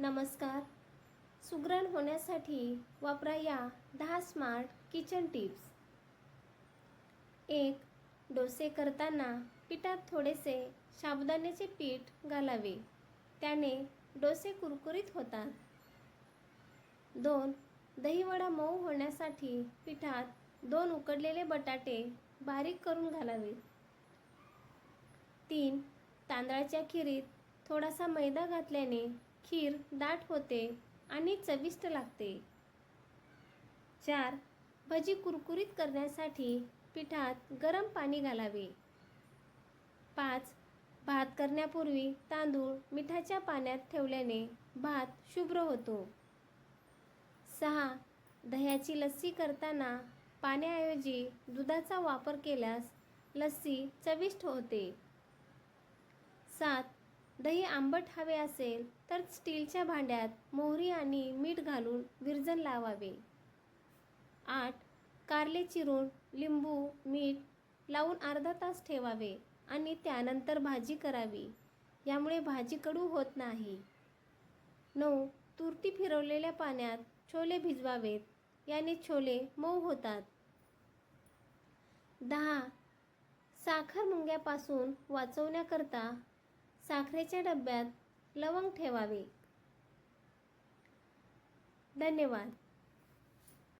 नमस्कार. सुग्रण होण्यासाठी वापरा या दहा स्मार्ट किचन टिप्स. एक डोसे करताना पिठात थोडेसे साबुदाण्याचे पीठ घालावे. त्याने डोसे कुरकुरीत होतात. दोन दहीवडा मऊ होण्यासाठी पिठात दोन उकडलेले बटाटे बारीक करून घालावे. तीन तांदळाच्या खिरीत थोडासा मैदा घातल्याने खीर दाट होते आणि चविष्ट लागते. चार भजी कुरकुरीत करण्यासाठी पिठात गरम पाणी घालावे. पाच भात करण्यापूर्वी तांदूळ मिठाच्या पाण्यात ठेवल्याने भात शुभ्र होतो. सहा दह्याची लस्सी करताना पाण्याऐवजी दुधाचा वापर केल्यास लस्सी चविष्ट होते. सात दही आंबट हवे असेल तर स्टीलच्या भांड्यात मोहरी आणि मीठ घालून विरजन लावावे. आठ. कारले चिरून लिंबू मीठ लावून अर्धा तास ठेवावे आणि त्यानंतर भाजी करावी. यामुळे भाजी कडू होत नाही. नऊ. तुरटी फिरवलेल्या पाण्यात छोले भिजवावेत. याने छोले मऊ होतात. दहा. साखर मुंग्यापासून वाचवण्याकरता साखरेच्या डब्यात लवंग ठेवावे. धन्यवाद.